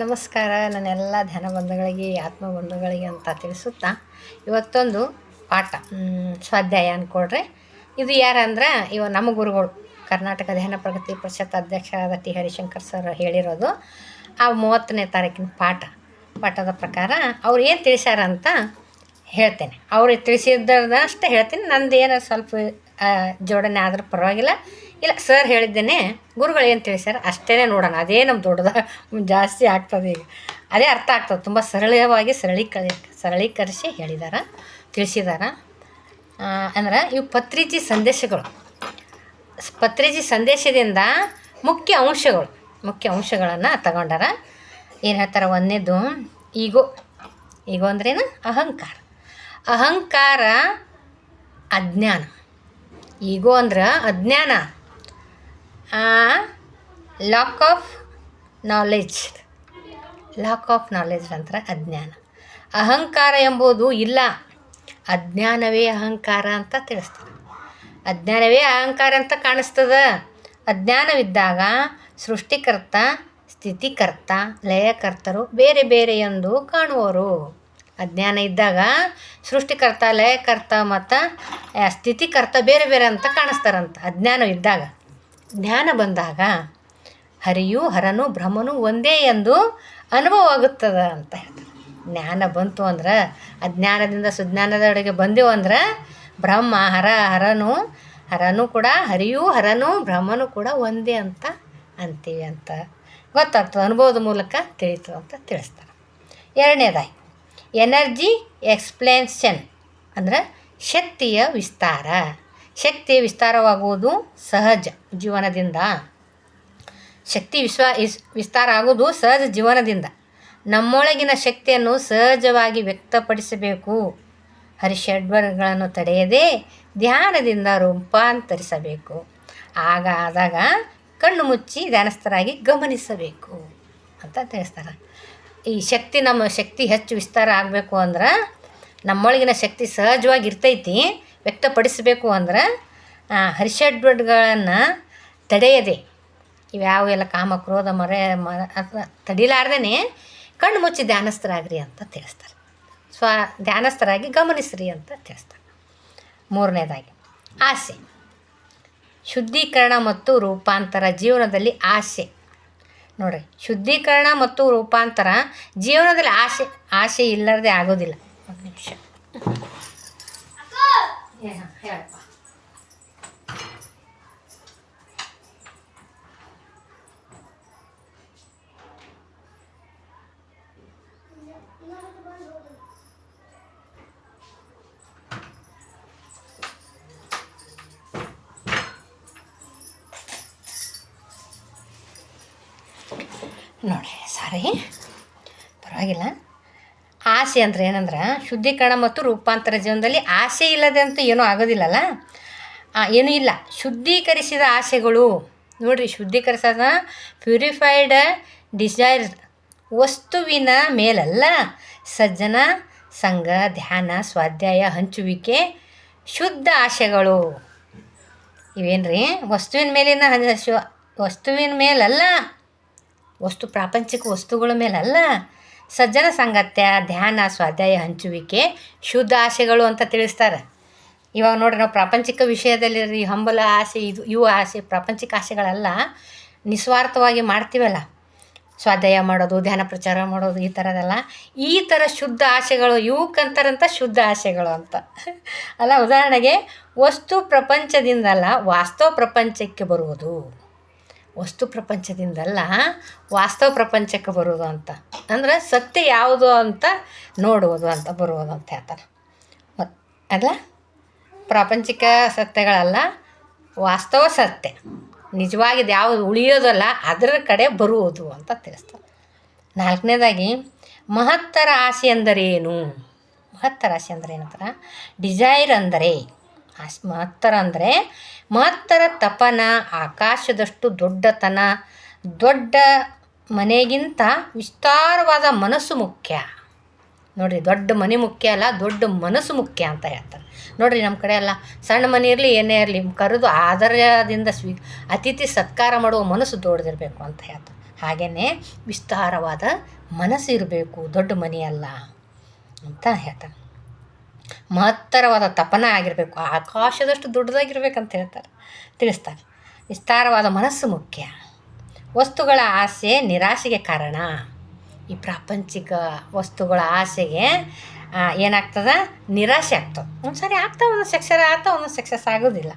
ನಮಸ್ಕಾರ. ನನ್ನೆಲ್ಲ ಧ್ಯಾನ ಬಂಧುಗಳಿಗೆ, ಆತ್ಮ ಬಂಧುಗಳಿಗೆ ಅಂತ ತಿಳಿಸುತ್ತಾ ಇವತ್ತೊಂದು ಪಾಠ ಸ್ವಾಧ್ಯಾಯ ಅಂದ್ಕೊಳ್ರಿ ಇದು ಯಾರಂದ್ರೆ ಇವ ನಮ್ಮ ಗುರುಗಳು, ಕರ್ನಾಟಕ ಧ್ಯಾನ ಪ್ರಗತಿ ಪರಿಷತ್ ಅಧ್ಯಕ್ಷರಾದ ಟಿ ಹರಿಶಂಕರ್ ಸರ್ ಹೇಳಿರೋದು. ಆ ಮೂವತ್ತನೇ ತಾರೀಕಿನ ಪಾಠ, ಪಾಠದ ಪ್ರಕಾರ ಅವ್ರು ಏನು ತಿಳಿಸ್ಯಾರ ಅಂತ ಹೇಳ್ತೇನೆ. ಅವ್ರಿಗೆ ತಿಳಿಸಿದ್ದಷ್ಟೇ ಹೇಳ್ತೀನಿ. ನಂದು ಏನೋ ಸ್ವಲ್ಪ ಜೋಡಣೆ ಆದರೂ ಪರವಾಗಿಲ್ಲ. ಇಲ್ಲ ಸರ್ ಹೇಳಿದ್ದೇನೆ, ಗುರುಗಳು ಏನು ತಿಳಿಸ್ಯಾರ ಅಷ್ಟೇ ನೋಡೋಣ. ಅದೇ ನಮ್ಮ ದೊಡ್ಡದ ಜಾಸ್ತಿ ಆಗ್ತದೆ ಈಗ. ಅದೇ ಅರ್ಥ ಆಗ್ತದೆ. ತುಂಬ ಸರಳವಾಗಿ ಸರಳೀಕರಿ, ಸರಳೀಕರಿಸಿ ಹೇಳಿದಾರ, ತಿಳಿಸಿದಾರ. ಅಂದ್ರೆ ಇವು ಪತ್ರಿಜಿ ಸಂದೇಶಗಳು. ಪತ್ರಿಜಿ ಸಂದೇಶದಿಂದ ಮುಖ್ಯ ಅಂಶಗಳು, ಮುಖ್ಯ ಅಂಶಗಳನ್ನು ತಗೊಂಡಾರ. ಏನು ಹೇಳ್ತಾರೆ? ಒಂದನೇದು ಈಗೋ. ಈಗೋ ಅಂದ್ರೇನು ಅಹಂಕಾರ. ಅಹಂಕಾರ ಅಜ್ಞಾನ. ಈಗೋ ಅಂದ್ರೆ ಅಜ್ಞಾನ. Lack of knowledge lack of knowledge ನಂತರ ಅಜ್ಞಾನ. ಅಹಂಕಾರ ಎಂಬುದು ಇಲ್ಲ. ಅಜ್ಞಾನವೇ ಅಹಂಕಾರ ಅಂತ ತಿಳಿಸ್ತಾರೆ. ಅಜ್ಞಾನವೇ ಅಹಂಕಾರ ಅಂತ ಕಾಣಿಸ್ತದ? ಅಜ್ಞಾನವಿದ್ದಾಗ ಸೃಷ್ಟಿಕರ್ತ, ಸ್ಥಿತಿಕರ್ತ, ಲಯಕರ್ತರು ಬೇರೆ ಬೇರೆ ಎಂದು ಕಾಣುವರು. ಅಜ್ಞಾನ ಇದ್ದಾಗ ಸೃಷ್ಟಿಕರ್ತ, ಲಯಕರ್ತ ಮತ್ತು ಸ್ಥಿತಿಕರ್ತ ಬೇರೆ ಬೇರೆ ಅಂತ ಕಾಣಿಸ್ತಾರಂತ. ಅಜ್ಞಾನ ಇದ್ದಾಗ ಜ್ಞಾನ ಬಂದಾಗ ಹರಿಯು ಹರನು ಬ್ರಹ್ಮನು ಒಂದೇ ಎಂದು ಅನುಭವ ಆಗುತ್ತದೆ ಅಂತ ಹೇಳ್ತಾರೆ. ಜ್ಞಾನ ಬಂತು ಅಂದ್ರೆ, ಅಜ್ಞಾನದಿಂದ ಸುಜ್ಞಾನದೊಳಗೆ ಬಂದೆವು ಅಂದ್ರೆ, ಬ್ರಹ್ಮ, ಹರ, ಹರನು ಹರನು ಕೂಡ ಹರಿಯು ಹರನು ಬ್ರಹ್ಮನು ಕೂಡ ಒಂದೇ ಅಂತ ಅಂತೀವಿ ಅಂತ ಗೊತ್ತಾಗ್ತದೆ, ಅನುಭವದ ಮೂಲಕ ತಿಳಿತು ಅಂತ ತಿಳಿಸ್ತಾರೆ. ಎರಡನೇದಾಗಿ, ಎನರ್ಜಿ ಎಕ್ಸ್ಪ್ಲೇನ್ಷನ್ ಅಂದ್ರೆ ಶಕ್ತಿಯ ವಿಸ್ತಾರ. ಶಕ್ತಿ ವಿಸ್ತಾರವಾಗುವುದು ಸಹಜ ಜೀವನದಿಂದ. ಶಕ್ತಿ ವಿಶ್ವ ಇಸ್ ವಿಸ್ತಾರ ಆಗುವುದು ಸಹಜ ಜೀವನದಿಂದ. ನಮ್ಮೊಳಗಿನ ಶಕ್ತಿಯನ್ನು ಸಹಜವಾಗಿ ವ್ಯಕ್ತಪಡಿಸಬೇಕು. ಹರಿಷಡ್ವರ್ಗಳನ್ನು ತಡೆಯದೆ ಧ್ಯಾನದಿಂದ ರೂಪಾಂತರಿಸಬೇಕು. ಆಗ ಆದಾಗ ಕಣ್ಣು ಮುಚ್ಚಿ ಧ್ಯಾನಸ್ಥರಾಗಿ ಗಮನಿಸಬೇಕು ಅಂತ ತಿಳಿಸ್ತಾರೆ. ಈ ಶಕ್ತಿ ನಮ್ಮ ಶಕ್ತಿ ಹೆಚ್ಚು ವಿಸ್ತಾರ ಆಗಬೇಕು ಅಂದ್ರೆ ನಮ್ಮೊಳಗಿನ ಶಕ್ತಿ ಸಹಜವಾಗಿ ಇರ್ತೈತಿ. ವ್ಯಕ್ತಪಡಿಸಬೇಕು ಅಂದ್ರೆ ಹರ್ಷಡ್ವಡ್ಗಳನ್ನು ತಡೆಯದೆ ಇವ್ಯಾವ ಎಲ್ಲ ಕಾಮ, ಕ್ರೋಧ, ಮರೆ ಮರ ಅಥವಾ ತಡಿಲಾರ್ದೇ ಕಣ್ಣು ಮುಚ್ಚಿ ಧ್ಯಾನಸ್ಥರಾಗ್ರಿ ಅಂತ ತಿಳಿಸ್ತಾರೆ. ಸ್ವ, ಧ್ಯಾನಸ್ಥರಾಗಿ ಗಮನಿಸ್ರಿ ಅಂತ ತಿಳಿಸ್ತಾರೆ. ಮೂರನೇದಾಗಿ, ಆಸೆ. ಶುದ್ಧೀಕರಣ ಮತ್ತು ರೂಪಾಂತರ ಜೀವನದಲ್ಲಿ ಆಸೆ. ನೋಡಿರಿ, ಶುದ್ಧೀಕರಣ ಮತ್ತು ರೂಪಾಂತರ ಜೀವನದಲ್ಲಿ ಆಸೆ ಆಸೆ ಇಲ್ಲದೆ ಆಗೋದಿಲ್ಲ. ಒಂದು ನಿಮಿಷ. ನೋಡಿ ಸಾರಿ. ಪರವಾಗಿಲ್ಲ. ಆಸೆ ಅಂದ್ರೆ ಏನಂದ್ರೆ, ಶುದ್ಧೀಕರಣ ಮತ್ತು ರೂಪಾಂತರ ಜೀವನದಲ್ಲಿ ಆಸೆ ಇಲ್ಲದೆ ಅಂತ ಏನೂ ಆಗೋದಿಲ್ಲಲ್ಲ? ಏನು ಇಲ್ಲ. ಶುದ್ಧೀಕರಿಸಿದ ಆಸೆಗಳು. ನೋಡಿರಿ ಶುದ್ಧೀಕರಿಸದ ಪ್ಯೂರಿಫೈಡ್ ಡಿಸೈರ್ ವಸ್ತುವಿನ ಮೇಲಲ್ಲ. ಸಜ್ಜನ, ಸಂಘ, ಧ್ಯಾನ, ಸ್ವಾಧ್ಯಾಯ, ಹಂಚುವಿಕೆ, ಶುದ್ಧ ಆಸೆಗಳು. ಇವೇನ್ರಿ? ವಸ್ತುವಿನ ಮೇಲಿನ ಹಂಚ- ವಸ್ತುವಿನ ಮೇಲಲ್ಲ. ವಸ್ತು ಪ್ರಾಪಂಚಿಕ ವಸ್ತುಗಳ ಮೇಲಲ್ಲ ಸಜ್ಜನ ಸಂಗತ್ಯ, ಧ್ಯಾನ, ಸ್ವಾಧ್ಯಾಯ, ಹಂಚುವಿಕೆ, ಶುದ್ಧ ಆಸೆಗಳು ಅಂತ ತಿಳಿಸ್ತಾರೆ. ಇವಾಗ ನೋಡಿ ನಾವು ಪ್ರಾಪಂಚಿಕ ವಿಷಯದಲ್ಲಿ ಈ ಹಂಬಲ ಆಸೆ, ಇದು ಇವು ಆಸೆ, ಪ್ರಾಪಂಚಿಕ ಆಸೆಗಳೆಲ್ಲ ನಿಸ್ವಾರ್ಥವಾಗಿ ಮಾಡ್ತೀವಲ್ಲ. ಸ್ವಾಧ್ಯಾಯ ಮಾಡೋದು, ಧ್ಯಾನ ಪ್ರಚಾರ ಮಾಡೋದು, ಈ ಥರದೆಲ್ಲ ಈ ಥರ ಶುದ್ಧ ಆಸೆಗಳು ಇವಕ್ಕಂತಾರಂಥ ಶುದ್ಧ ಆಸೆಗಳು ಅಂತ. ಅಲ್ಲ, ಉದಾಹರಣೆಗೆ ವಸ್ತು ಪ್ರಪಂಚದಿಂದಲ್ಲ ವಾಸ್ತವ ಪ್ರಪಂಚಕ್ಕೆ ಬರುವುದು. ವಸ್ತು ಪ್ರಪಂಚದಿಂದಲ್ಲ ವಾಸ್ತವ ಪ್ರಪಂಚಕ್ಕೆ ಬರುವುದು ಅಂತ. ಅಂದ್ರೆ ಸತ್ಯ ಯಾವುದು ಅಂತ ನೋಡುವುದು ಅಂತ, ಬರುವುದು ಅಂತ ಹೇಳ್ತಾರೆ ಅಲ್ಲ? ಪ್ರಾಪಂಚಿಕ ಸತ್ಯಗಳಲ್ಲ, ವಾಸ್ತವ ಸತ್ಯ. ನಿಜವಾಗಿದ್ದು ಯಾವುದು ಉಳಿಯೋದಲ್ಲ, ಅದರ ಕಡೆ ಬರುವುದು ಅಂತ ತಿಳಿಸ್ತಾರೆ. ನಾಲ್ಕನೇದಾಗಿ, ಮಹತ್ತರ ಆಸೆ ಎಂದರೇನು? ಮಹತ್ತರ ಆಸೆ ಅಂದರೆ ಏನಂತಾರೆ? ಡಿಸೈರ್ ಅಂದರೆ ಆಸೆ ಮಹತ್ತರ ಅಂದರೆ ಮಹತ್ತರ ತಪನ, ಆಕಾಶದಷ್ಟು ದೊಡ್ಡತನ, ದೊಡ್ಡ ಮನೆಗಿಂತ ವಿಸ್ತಾರವಾದ ಮನಸ್ಸು ಮುಖ್ಯ. ನೋಡಿರಿ, ದೊಡ್ಡ ಮನೆ ಮುಖ್ಯ ಅಲ್ಲ, ದೊಡ್ಡ ಮನಸ್ಸು ಮುಖ್ಯ ಅಂತ ಹೇಳ್ತಾರೆ. ನೋಡಿರಿ ನಮ್ಮ ಕಡೆ ಎಲ್ಲ ಸಣ್ಣ ಮನೆ ಇರಲಿ, ಏನೇ ಇರಲಿ, ಕರೆದು ಆಧಾರದಿಂದ ಸ್ವೀ, ಅತಿಥಿ ಸತ್ಕಾರ ಮಾಡುವ ಮನಸ್ಸು ದೊಡ್ಡದಿರಬೇಕು ಅಂತ ಹೇಳ್ತಾರೆ. ಹಾಗೆಯೇ ವಿಸ್ತಾರವಾದ ಮನಸ್ಸು ಇರಬೇಕು, ದೊಡ್ಡ ಮನೆಯಲ್ಲ ಅಂತ ಹೇಳ್ತಾರೆ. ಮಹತ್ತರವಾದ ತಪನ ಆಗಿರಬೇಕು. ಆಕಾಶದಷ್ಟು ದೊಡ್ಡದಾಗಿರ್ಬೇಕಂತ ಹೇಳ್ತಾರೆ. ತಿಳಿಸ್ತಾರೆ. ವಿಸ್ತಾರವಾದ ಮನಸ್ಸು ಮುಖ್ಯ. ವಸ್ತುಗಳ ಆಸೆ ನಿರಾಶೆಗೆ ಕಾರಣ. ಈ ಪ್ರಾಪಂಚಿಕ ವಸ್ತುಗಳ ಆಸೆಗೆ ಏನಾಗ್ತದೆ? ನಿರಾಶೆ ಆಗ್ತದೆ. ಒಂದು ಸರಿ ಆಗ್ತಾ ಒಂದು ಸಕ್ಸಸ್ ಆಗ್ತಾ ಒಂದು ಸಕ್ಸಸ್ ಆಗೋದಿಲ್ಲ.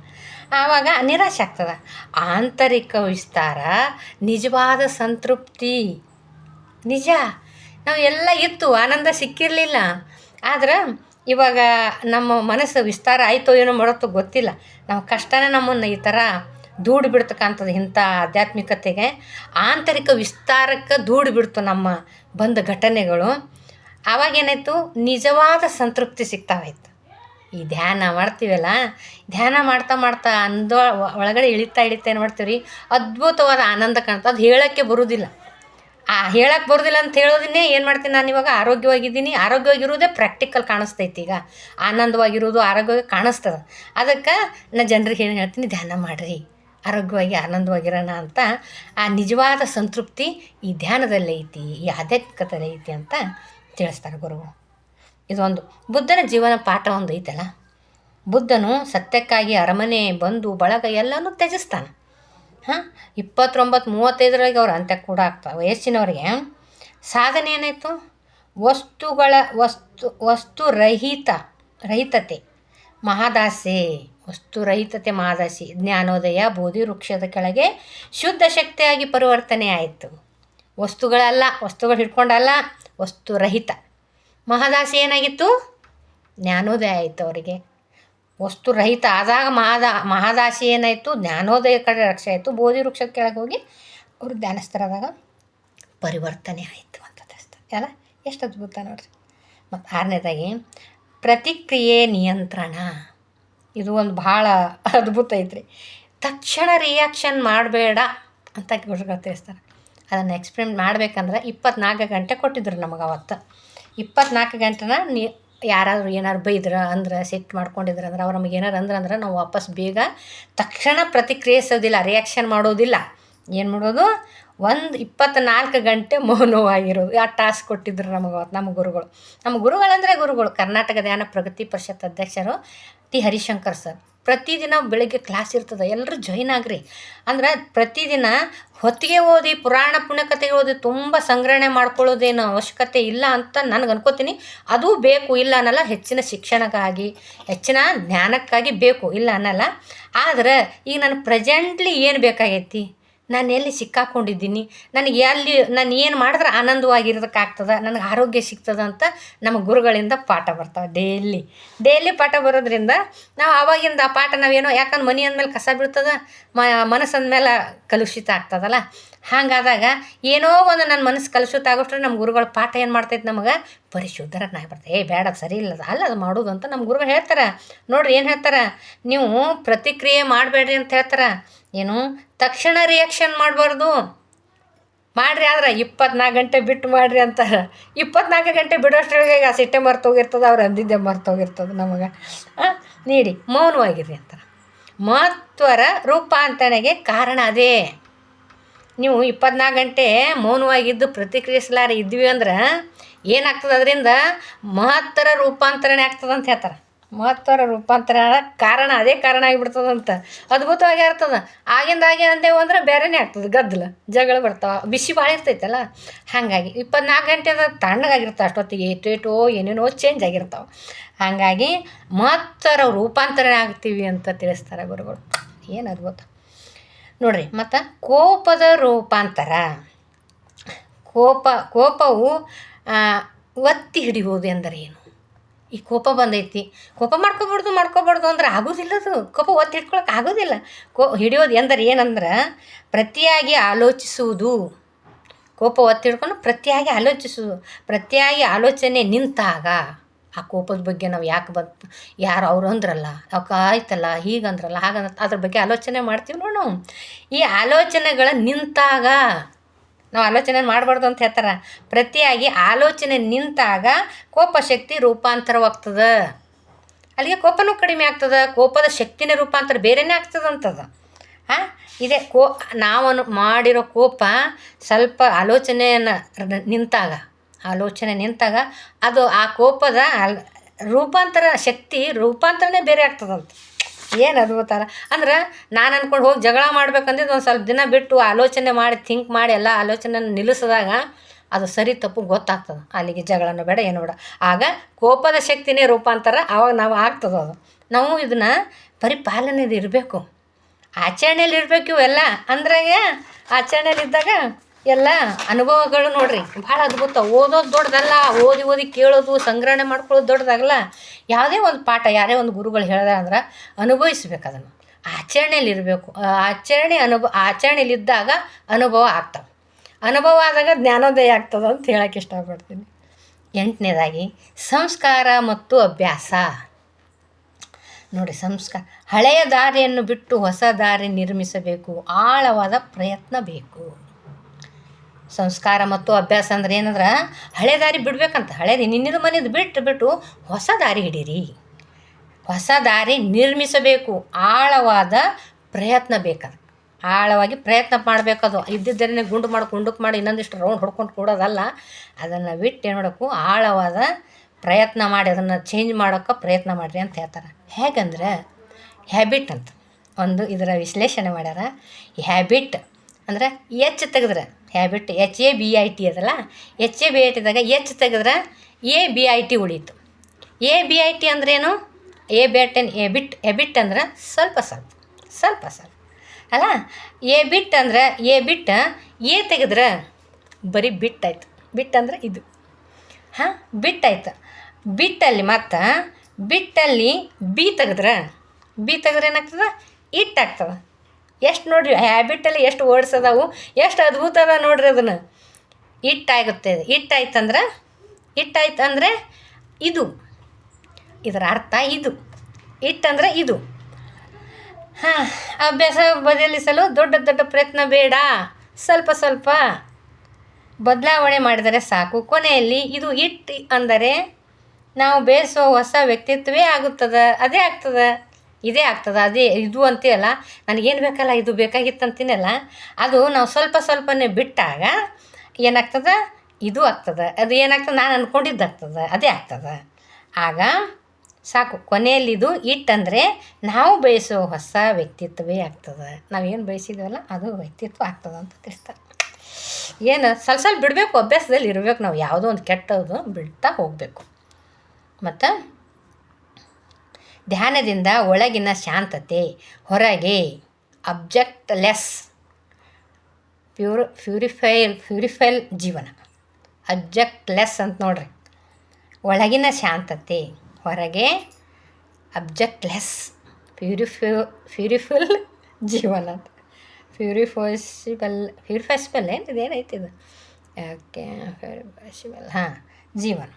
ಆವಾಗ ನಿರಾಶೆ ಆಗ್ತದೆ. ಆಂತರಿಕ ವಿಸ್ತಾರ, ನಿಜವಾದ ಸಂತೃಪ್ತಿ. ನಿಜ. ನಾವು ಎಲ್ಲ ಇತ್ತು, ಆನಂದ ಸಿಕ್ಕಿರಲಿಲ್ಲ. ಆದ್ರೆ ಇವಾಗ ನಮ್ಮ ಮನಸ್ಸು ವಿಸ್ತಾರ ಆಯಿತೋ ಏನೋ ಮಾಡೋತ್ತೋ ಗೊತ್ತಿಲ್ಲ. ನಮ್ಮ ಕಷ್ಟನೇ ನಮ್ಮನ್ನು ಈ ಥರ ದೂಡಿ ಬಿಡ್ತಕ್ಕಂಥದ್ದು ಇಂಥ ಆಧ್ಯಾತ್ಮಿಕತೆಗೆ ಆಂತರಿಕ ವಿಸ್ತಾರಕ್ಕೆ ದೂಡಿ ಬಿಡ್ತು ನಮ್ಮ ಬಂದ ಘಟನೆಗಳು. ಆವಾಗೇನಾಯಿತು ನಿಜವಾದ ಸಂತೃಪ್ತಿ ಸಿಗ್ತಾವಾಯ್ತು. ಈ ಧ್ಯಾನ ಮಾಡ್ತೀವಲ್ಲ? ಧ್ಯಾನ ಮಾಡ್ತಾ ಮಾಡ್ತಾ ಅಂದ ಒಳಗಡೆ ಇಳಿತಾ ಇಳಿತಾ ಏನು ಮಾಡ್ತೀವಿ ರೀ ಅದ್ಭುತವಾದ ಆನಂದ ಕಾಣ್ತಾ ಅದು ಹೇಳೋಕ್ಕೆ ಬರೋದಿಲ್ಲ. ಆ ಹೇಳಕ್ಕೆ ಬರೋದಿಲ್ಲ ಅಂತ ಹೇಳೋದನ್ನೇ ಏನು ಮಾಡ್ತೀನಿ ನಾನು ಇವಾಗ? ಆರೋಗ್ಯವಾಗಿದ್ದೀನಿ. ಆರೋಗ್ಯವಾಗಿರೋದೇ ಪ್ರಾಕ್ಟಿಕಲ್ ಕಾಣಿಸ್ತೈತಿ ಈಗ. ಆನಂದವಾಗಿರೋದು ಆರೋಗ್ಯವಾಗಿ ಕಾಣಿಸ್ತದೆ. ಅದಕ್ಕೆ ನಾ ಜನರಿಗೆ ಏನು ಹೇಳ್ತೀನಿ? ಧ್ಯಾನ ಮಾಡಿರಿ. ಆರೋಗ್ಯವಾಗಿ ಆನಂದವಾಗಿರೋಣ ಅಂತ ಆ ನಿಜವಾದ ಸಂತೃಪ್ತಿ ಈ ಧ್ಯಾನದಲ್ಲಿ ಐತಿ, ಈ ಆಧ್ಯಾತ್ಮಿಕದಲ್ಲಿ ಐತಿ ಅಂತ ತಿಳಿಸ್ತಾರೆ ಗುರು. ಇದೊಂದು. ಬುದ್ಧನ ಜೀವನ ಪಾಠ ಒಂದು ಐತಲ್ಲ ಬುದ್ಧನು ಸತ್ಯಕ್ಕಾಗಿ ಅರಮನೆ, ಬಂದು, ಬಳಗ ಎಲ್ಲನೂ ತ್ಯಜಿಸ್ತಾನೆ. ಹಾಂ, ಇಪ್ಪತ್ತೊಂಬತ್ತು, ಮೂವತ್ತೈದರೊಳಗೆ ಅವ್ರು ಅಂತ್ಯ ಕೂಡ ಆಗ್ತವೆ ವಯಸ್ಸಿನವ್ರಿಗೆ. ಸಾಧನೆ ಏನಾಯಿತು? ವಸ್ತುಗಳ ವಸ್ತು ವಸ್ತು ರಹಿತ ರಹಿತತೆ. ಮಹಾದಾಸೆ. ವಸ್ತು ರಹಿತತೆ ಮಹಾದಾಸಿ. ಜ್ಞಾನೋದಯ, ಬೋಧಿ ವೃಕ್ಷದ ಕೆಳಗೆ ಶುದ್ಧ ಶಕ್ತಿಯಾಗಿ ಪರಿವರ್ತನೆ ಆಯಿತು. ವಸ್ತುಗಳಲ್ಲ, ವಸ್ತುಗಳು ಹಿಡ್ಕೊಂಡಲ್ಲ ವಸ್ತು ರಹಿತ ಮಹಾದಾಸಿ ಏನಾಗಿತ್ತು? ಜ್ಞಾನೋದಯ ಆಯಿತು ಅವರಿಗೆ. ವಸ್ತು ರಹಿತ ಆದಾಗ ಮಹಾದಾ, ಮಹಾದಾಸಿ ಏನಾಯಿತು? ಜ್ಞಾನೋದಯ ಕಡೆ ರಕ್ಷೆ ಆಯಿತು. ಬೋಧಿ ವೃಕ್ಷದ ಕೆಳಗೆ ಹೋಗಿ ಅವರು ಧ್ಯಾನಸ್ಥರಾದಾಗ ಪರಿವರ್ತನೆ ಆಯಿತು ಅಂತ ತಿಳಿಸ್ತಾರೆ. ಅಲ್ಲ ಎಷ್ಟು ಅದ್ಭುತ ನೋಡ್ರಿ. ಮತ್ತು ಆರನೇದಾಗಿ, ಪ್ರತಿಕ್ರಿಯೆ ನಿಯಂತ್ರಣ. ಇದು ಒಂದು ಭಾಳ ಅದ್ಭುತ ಐತ್ರಿ. ತಕ್ಷಣ ರಿಯಾಕ್ಷನ್ ಮಾಡಬೇಡ ಅಂತ ಗುರುಗಳು ತಿಳಿಸ್ತಾರೆ. ಅದನ್ನು ಎಕ್ಸ್ಪ್ಲೇನ್ ಮಾಡಬೇಕಂದ್ರೆ ಇಪ್ಪತ್ನಾಲ್ಕು ಗಂಟೆ ಕೊಟ್ಟಿದ್ರು ನಮಗೆ ಅವತ್ತು ಇಪ್ಪತ್ನಾಲ್ಕು ಗಂಟೆನ ನೀ ಯಾರಾದರೂ ಏನಾರು ಬೈದ್ರೆ ಅಂದ್ರೆ ಸಿಟ್ಟು ಮಾಡ್ಕೊಂಡಿದ್ರು ಅಂದ್ರೆ ಅವ್ರು ನಮಗೆ ಏನಾರು ಅಂದ್ರೆ ಅಂದ್ರೆ ನಾವು ವಾಪಸ್ ಬೇಗ ತಕ್ಷಣ ಪ್ರತಿಕ್ರಿಯಿಸೋದಿಲ್ಲ ರಿಯಾಕ್ಷನ್ ಮಾಡೋದಿಲ್ಲ. ಏನು ಮಾಡೋದು? ಒಂದು ಇಪ್ಪತ್ನಾಲ್ಕು ಗಂಟೆ ಮೌನವಾಗಿರೋದು. ಆ ಟಾಸ್ಕ್ ಕೊಟ್ಟಿದ್ರು ನಮಗೆ ನಮ್ಮ ಗುರುಗಳು. ನಮ್ಮ ಗುರುಗಳಂದರೆ ಗುರುಗಳು. ಕರ್ನಾಟಕ ಧ್ಯಾನ ಪ್ರಗತಿ ಪರಿಷತ್ ಅಧ್ಯಕ್ಷರು ಟಿ ಹರಿಶಂಕರ್ ಸರ್. ಪ್ರತಿದಿನ ಬೆಳಗ್ಗೆ ಕ್ಲಾಸ್ ಇರ್ತದೆ. ಎಲ್ಲರೂ ಜಾಯ್ನ್ ಆಗ್ರಿ. ಅಂದ್ರೆ ಪ್ರತಿದಿನ ಹೊತ್ತಿಗೆ ಓದಿ ಪುರಾಣ ಪುಣ್ಯಕಥೆ ಓದಿ ತುಂಬ ಸಂಗ್ರಹಣೆ ಮಾಡ್ಕೊಳ್ಳೋದೇನು ಅವಶ್ಯಕತೆ ಇಲ್ಲ ಅಂತ ನನಗೆ ಅನ್ಕೋತೀನಿ. ಅದು ಬೇಕು ಇಲ್ಲ ಅನ್ನಲ್ಲ, ಹೆಚ್ಚಿನ ಶಿಕ್ಷಣಕ್ಕಾಗಿ, ಹೆಚ್ಚಿನ ಜ್ಞಾನಕ್ಕಾಗಿ ಬೇಕು ಇಲ್ಲ ಅನ್ನಲ್ಲ. ಆದರೆ ಈಗ ನಾನು ಪ್ರೆಸೆಂಟ್ಲಿ ಏನು ಬೇಕಾಗೈತಿ? ನಾನು ಎಲ್ಲಿ ಸಿಕ್ಕಾಕೊಂಡಿದ್ದೀನಿ? ನನಗೆ ಎಲ್ಲಿ ನಾನು ಏನು ಮಾಡಿದ್ರೆ ಆನಂದವಾಗಿರೋದಕ್ಕಾಗ್ತದೆ? ನನಗೆ ಆರೋಗ್ಯ ಸಿಗ್ತದೆ ಅಂತ ನಮ್ಮ ಗುರುಗಳಿಂದ ಪಾಠ ಬರ್ತಾವೆ ಡೈಲಿ. ಡೈಲಿ ಪಾಠ ಬರೋದ್ರಿಂದ ನಾವು ಆವಾಗಿಂದ ಆ ಪಾಠ ನಾವೇನೋ ಯಾಕಂದ್ರೆ ಮನೆ ಅಂದಮೇಲೆ ಕಸ ಬೀಳ್ತದೆ, ಮ ಮನಸ್ಸು ಅಂದಮೇಲೆ ಕಲುಷಿತ ಆಗ್ತದಲ್ಲ? ಹಾಗಾದಾಗ ಏನೋ ಒಂದು ನನ್ನ ಮನಸ್ಸು ಕಲುಷಿತ ಆಗೋಷ್ಟ್ರೆ ನಮ್ಮ ಗುರುಗಳ ಪಾಠ ಏನು ಮಾಡ್ತೈತೆ ನಮಗೆ? ಪರಿಶುದ್ಧರನ್ನಾಗಿ ಬರ್ತದೆ ಏ, ಬೇಡ ಸರಿ ಇಲ್ಲ ಅಲ್ಲ ಅದು ಮಾಡೋದು ಅಂತ ನಮ್ಮ ಗುರುಗಳು ಹೇಳ್ತಾರೆ. ನೋಡ್ರಿ ಏನು ಹೇಳ್ತಾರೆ? ನೀವು ಪ್ರತಿಕ್ರಿಯೆ ಮಾಡಬೇಡ್ರಿ ಅಂತ ಹೇಳ್ತಾರೆ. ಏನು? ತಕ್ಷಣ ರಿಯಾಕ್ಷನ್ ಮಾಡಬಾರ್ದು. ಮಾಡಿರಿ ಆದ್ರೆ ಇಪ್ಪತ್ನಾಲ್ಕು ಗಂಟೆ ಬಿಟ್ಟು ಮಾಡಿರಿ ಅಂತ. ಇಪ್ಪತ್ನಾಲ್ಕು ಗಂಟೆ ಬಿಡೋಷ್ಟ್ರೊಳಗೆ ಆ ಸಿಟ್ಟೆ ಮರ್ತೋಗಿರ್ತದೆ ಅವ್ರು ಅಂದಿದ್ದೆ ಮರ್ತೋಗಿರ್ತದೆ ನಮಗೆ. ನೀಡಿ, ಮೌನವಾಗಿರಿ ಅಂತಾರೆ. ಮಹತ್ವರ ರೂಪಾಂತರಣೆಗೆ ಕಾರಣ ಅದೇ. ನೀವು ಇಪ್ಪತ್ನಾಲ್ಕು ಗಂಟೆ ಮೌನವಾಗಿದ್ದು ಪ್ರತಿಕ್ರಿಯಿಸಲಾರ ಇದ್ವಿ ಅಂದ್ರೆ ಏನಾಗ್ತದೆ ಅದರಿಂದ ಮಹತ್ತರ ರೂಪಾಂತರಣೆ ಆಗ್ತದೆ ಅಂತ ಹೇಳ್ತಾರೆ. ಮಹತ್ತರ ರೂಪಾಂತರ ಕಾರಣ ಅದೇ ಕಾರಣ ಆಗಿಬಿಡ್ತದಂತ ಅದ್ಭುತವಾಗಿ ಇರ್ತದೆ ಆಗಿಂದಾಗೆ ಅಂದೇವು ಅಂದ್ರೆ ಬೇರೆನೇ ಆಗ್ತದೆ. ಗದ್ದಲ, ಜಗಳ ಬರ್ತಾವೆ. ಬಿಸಿ ಭಾಳ ಇರ್ತೈತಲ್ಲ. ಹಾಗಾಗಿ ಇಪ್ಪತ್ನಾಲ್ಕು ಗಂಟೆ ತಣ್ಣಗಾಗಿರ್ತವೆ ಅಷ್ಟೊತ್ತಿಗೆ. ಏಟೇಟೋ ಏನೇನೋ ಚೇಂಜ್ ಆಗಿರ್ತಾವೆ. ಹಾಗಾಗಿ ಮಹತ್ತರ ರೂಪಾಂತರಣೆ ಆಗ್ತೀವಿ ಅಂತ ತಿಳಿಸ್ತಾರೆ ಗುರುಗಳು. ಏನು ಅದ್ಭುತ. ನೋಡ್ರಿ, ಮತ್ತು ಕೋಪದ ರೂಪಾಂತರ. ಕೋಪ, ಕೋಪವು ಒತ್ತಿ ಹಿಡಿಬೋದು ಎಂದರೆ ಏನು ಈ ಕೋಪ ಬಂದೈತಿ. ಕೋಪ ಮಾಡ್ಕೋಬಾರ್ದು ಮಾಡ್ಕೋಬಾರ್ದು ಅಂದ್ರೆ ಆಗೋದಿಲ್ಲ ಅದು. ಕೋಪ ಒತ್ತಿ ಹಿಡ್ಕೊಳಕ್ಕೆ ಆಗೋದಿಲ್ಲ. ಕೋ, ಹಿಡಿಯೋದು ಎಂದರೆ ಏನಂದ್ರೆ, ಪ್ರತಿಯಾಗಿ ಆಲೋಚಿಸುವುದು. ಕೋಪ ಒತ್ತಿ ಹಿಡ್ಕೊಂಡು ಪ್ರತಿಯಾಗಿ ಆಲೋಚಿಸುವುದು ಪ್ರತಿಯಾಗಿ ಆಲೋಚನೆ ನಿಂತಾಗ. ಆ ಕೋಪದ ಬಗ್ಗೆ ನಾವು ಯಾಕೆ ಬಂತು, ಯಾರು ಅವ್ರು ಅಂದ್ರಲ್ಲ ಅವಕ್ಕೆ ಆಯ್ತಲ್ಲ ಹೀಗಂದ್ರಲ್ಲ ಹಾಗಂದ್ರ ಅದ್ರ ಬಗ್ಗೆ ಆಲೋಚನೆ ಮಾಡ್ತೀವಿ ನೋಡು ನಾವು. ಈ ಆಲೋಚನೆಗಳ ನಿಂತಾಗ, ನಾವು ಆಲೋಚನೆ ಮಾಡಬಾರ್ದು ಅಂತ ಹೇಳ್ತಾರೆ. ಪ್ರತಿಯಾಗಿ ಆಲೋಚನೆ ನಿಂತಾಗ ಕೋಪ ಶಕ್ತಿ ರೂಪಾಂತರವಾಗ್ತದೆ. ಅಲ್ಲಿಗೆ ಕೋಪನೂ ಕಡಿಮೆ ಆಗ್ತದೆ, ಕೋಪದ ಶಕ್ತಿನೇ ರೂಪಾಂತರ ಬೇರೆಯೇ ಆಗ್ತದೆ ಅಂತದ. ಹಾಂ, ಇದೆ ಕೋ ನಾವು ಮಾಡಿರೋ ಕೋಪ ಸ್ವಲ್ಪ ಆಲೋಚನೆಯನ್ನು ನಿಂತಾಗ. ಆಲೋಚನೆ ನಿಂತಾಗ ಅದು ಆ ಕೋಪದ ರೂಪಾಂತರ ಶಕ್ತಿ ರೂಪಾಂತರನೇ ಬೇರೆ ಆಗ್ತದಂತ. ಏನು ಅದು ಗೊತ್ತಾರ ಅಂದ್ರೆ ನಾನು ಅಂದ್ಕೊಂಡು ಹೋಗಿ ಜಗಳ ಮಾಡ್ಬೇಕಂದಿದ್ದು ಒಂದು ಸ್ವಲ್ಪ ದಿನ ಬಿಟ್ಟು ಆಲೋಚನೆ ಮಾಡಿ ಥಿಂಕ್ ಮಾಡಿ ಎಲ್ಲ ಆಲೋಚನೆ ನಿಲ್ಲಿಸಿದಾಗ ಅದು ಸರಿ ತಪ್ಪು ಗೊತ್ತಾಗ್ತದೆ. ಅಲ್ಲಿಗೆ ಜಗಳನೂ ಬೇಡ, ಏನು ಬೇಡ. ಆಗ ಕೋಪದ ಶಕ್ತಿನೇ ರೂಪಾಂತರ ಆವಾಗ ನಾವು ಆಗ್ತದೆ ಅದು. ನಾವು ಇದನ್ನು ಪರಿಪಾಲನೆದು ಇರಬೇಕು. ಆಚರಣೆಯಲ್ಲಿ ಇರಬೇಕು ಇವೆಲ್ಲ. ಅಂದ್ರಾಗೆ ಆಚರಣೆಯಲ್ಲಿ ಇದ್ದಾಗ ಎಲ್ಲ ಅನುಭವಗಳು ನೋಡ್ರಿ. ಭಾಳ ಅದ್ಭುತ. ಓದೋದು ದೊಡ್ಡದಲ್ಲ, ಓದಿ ಓದಿ ಕೇಳೋದು, ಸಂಗ್ರಹಣೆ ಮಾಡ್ಕೊಳ್ಳೋದು ದೊಡ್ಡದಾಗಲ್ಲ ಯಾವುದೇ ಒಂದು ಪಾಠ, ಯಾರೇ ಒಂದು ಗುರುಗಳು ಹೇಳ್ದ ಅಂದ್ರೆ ಅನುಭವಿಸ್ಬೇಕು ಅದನ್ನು. ಆಚರಣೆಯಲ್ಲಿ ಇರಬೇಕು. ಆಚರಣೆ ಅನುಭವ ಆಚರಣೆಯಲ್ಲಿದ್ದಾಗ ಅನುಭವ ಆಗ್ತವೆ. ಅನುಭವ ಆದಾಗ ಜ್ಞಾನೋದಯ ಆಗ್ತದೆ ಅಂತ ಹೇಳಕ್ಕೆ ಇಷ್ಟಪಡ್ತೀನಿ. ಎಂಟನೇದಾಗಿ, ಸಂಸ್ಕಾರ ಮತ್ತು ಅಭ್ಯಾಸ. ನೋಡಿ, ಸಂಸ್ಕಾರ. ಹಳೆಯ ದಾರಿಯನ್ನು ಬಿಟ್ಟು ಹೊಸ ದಾರಿ ನಿರ್ಮಿಸಬೇಕು. ಆಳವಾದ ಪ್ರಯತ್ನ ಬೇಕು. ಸಂಸ್ಕಾರ ಮತ್ತು ಅಭ್ಯಾಸ ಅಂದ್ರೆ ಏನಂದ್ರೆ ಹಳೆ ದಾರಿ ಬಿಡ್ಬೇಕಂತ. ಹಳೆ ನಿನ್ನಿದ ಮನೆದು ಬಿಟ್ಟು ಬಿಟ್ಟು ಹೊಸ ದಾರಿ ಹಿಡೀರಿ. ಹೊಸ ದಾರಿ ನಿರ್ಮಿಸಬೇಕು. ಆಳವಾದ ಪ್ರಯತ್ನ ಬೇಕದು. ಆಳವಾಗಿ ಪ್ರಯತ್ನ ಮಾಡಬೇಕದು. ಇದ್ದಿದ್ದರೇ ಗುಂಡು ಮಾಡಿ ಗುಂಡಕ್ಕೆ ಮಾಡಿ, ಇನ್ನೊಂದಿಷ್ಟು ರೌಂಡ್ ಹೊಡ್ಕೊಂಡು ಕೂಡೋದಲ್ಲ. ಅದನ್ನು ಬಿಟ್ಟು ಏನು ಮಾಡಬೇಕು? ಆಳವಾದ ಪ್ರಯತ್ನ ಮಾಡಿ, ಅದನ್ನು ಚೇಂಜ್ ಮಾಡೋಕ್ಕೆ ಪ್ರಯತ್ನ ಮಾಡಿರಿ ಅಂತ ಹೇಳ್ತಾರೆ. ಹೇಗಂದ್ರೆ ಹ್ಯಾಬಿಟ್ ಅಂತ. ಒಂದು ಇದರ ವಿಶ್ಲೇಷಣೆ ಮಾಡ್ಯಾರ. ಹ್ಯಾಬಿಟ್ ಅಂದ್ರೆ ಎಚ್ ತೆಗೆದ್ರೆ. Habit H A B I T ಅದಲ್ಲ ಎಚ್ ಎ ಬಿ ಐ ಟಿದಾಗ ಎಚ್ ತೆಗೆದ್ರೆ ಎ ಬಿ ಐ ಟಿ ಉಳೀತು ಎ ಬಿ ಐ ಟಿ ಅಂದ್ರೇನು a bat and a bit a bit ಅಂದ್ರೆ ಸ್ವಲ್ಪ ಸ್ವಲ್ಪ ಸ್ವಲ್ಪ ಸ್ವಲ್ಪ ಅಲ್ಲ ಎ ಬಿಟ್ ಅಂದ್ರೆ ಎ ಬಿಟ್ ಎ ತೆಗೆದ್ರೆ ಬರೀ ಬಿಟ್ ಆಯ್ತು ಬಿಟ್ ಅಂದ್ರೆ ಇದು ಹಾಂ ಬಿಟ್ ಆಯ್ತು ಬಿಟ್ಟಲ್ಲಿ ಮತ್ತು ಬಿಟ್ಟಲ್ಲಿ ಬಿ ತೆಗೆದ್ರೆ ಬಿ ತೆಗೆದ್ರೆ ಏನಾಗ್ತದೆ ಇಟ್ ಆಗ್ತದೆ ಎಷ್ಟು ನೋಡ್ರಿ ಹ್ಯಾಬಿಟಲ್ಲಿ ಎಷ್ಟು ವರ್ಡ್ಸ್ ಅದಾವು, ಎಷ್ಟು ಅದ್ಭುತ ಅದ ನೋಡ್ರಿ ಅದನ್ನು. ಇಟ್ಟಾಗುತ್ತೆ ಇಟ್ಟಾಯ್ತಂದ್ರೆ ಇಟ್ಟಾಯ್ತು ಅಂದರೆ ಇದು. ಇದರ ಅರ್ಥ ಇದು. ಇಟ್ಟಂದ್ರೆ ಇದು. ಹಾಂ, ಅಭ್ಯಾಸ ಬದಲಿಸಲು ದೊಡ್ಡ ದೊಡ್ಡ ಪ್ರಯತ್ನ ಬೇಡ. ಸ್ವಲ್ಪ ಸ್ವಲ್ಪ. ಬದಲಾವಣೆ ಮಾಡಿದರೆ ಸಾಕು. ಕೊನೆಯಲ್ಲಿ ಇದು ಇಟ್ ಅಂದರೆ ನಾವು ಬೇಯಿಸೋ ಹೊಸ ವ್ಯಕ್ತಿತ್ವವೇ ಆಗುತ್ತದೆ, ಅದೇ ಆಗ್ತದೆ. ಇದೇ ಆಗ್ತದೆ. ಅದೇ ಇದು ಅಂತೀಯಲ್ಲ? ನನಗೇನು ಬೇಕಲ್ಲ, ಇದು ಬೇಕಾಗಿತ್ತು ಅಂತೀನಲ್ಲ ಅದು ನಾವು ಸ್ವಲ್ಪ ಸ್ವಲ್ಪನೇ ಬಿಟ್ಟಾಗ ಏನಾಗ್ತದೆ? ಇದು ಆಗ್ತದೆ. ಅದು ಏನಾಗ್ತದೆ? ನಾನು ಅಂದ್ಕೊಂಡಿದ್ದಾಗ್ತದೆ ಅದೇ ಆಗ್ತದೆ. ಆಗ ಸಾಕು. ಕೊನೆಯಲ್ಲಿ ಇದು ಇಟ್ಟಂದರೆ ನಾವು ಬಯಸೋ ಹೊಸ ವ್ಯಕ್ತಿತ್ವವೇ ಆಗ್ತದೆ. ನಾವೇನು ಬಯಸಿದ್ವಲ್ಲ, ಅದು ವ್ಯಕ್ತಿತ್ವ ಆಗ್ತದೆ ಅಂತ ತಿಳಿಸ್ತಾರೆ. ಏನು, ಸ್ವಲ್ಪ ಸ್ವಲ್ಪ ಬಿಡಬೇಕು, ಅಭ್ಯಾಸದಲ್ಲಿ ಇರಬೇಕು ನಾವು. ಯಾವುದೋ ಒಂದು ಕೆಟ್ಟದು ಬಿಡ್ತಾ ಹೋಗಬೇಕು. ಮತ್ತು ಧ್ಯಾನದಿಂದ ಒಳಗಿನ ಶಾಂತತೆ, ಹೊರಗೆ ಅಬ್ಜೆಕ್ಟ್ಲೆಸ್ ಪ್ಯೂರ್ ಪ್ಯೂರಿಫೈಲ್ ಪ್ಯೂರಿಫೈಲ್ ಜೀವನ. ಅಬ್ಜೆಕ್ಟ್ ಲೆಸ್ ಅಂತ ನೋಡ್ರಿ. ಒಳಗಿನ ಶಾಂತತೆ, ಹೊರಗೆ ಅಬ್ಜೆಕ್ಟ್ಲೆಸ್ ಪ್ಯೂರಿಫ್ಯೂ ಪ್ಯೂರಿಫುಲ್ ಜೀವನ ಅಂತ. ಪ್ಯೂರಿಫೈಸಿಬಲ್ ಪ್ಯೂರಿಫೈಸಿಬಲ್ ಏನು ಇದೇನೈತಿ ಇದು? ಓಕೆ ಪ್ಯೂರಿಫೈಸಿಬಲ್ ಹಾಂ, ಜೀವನ.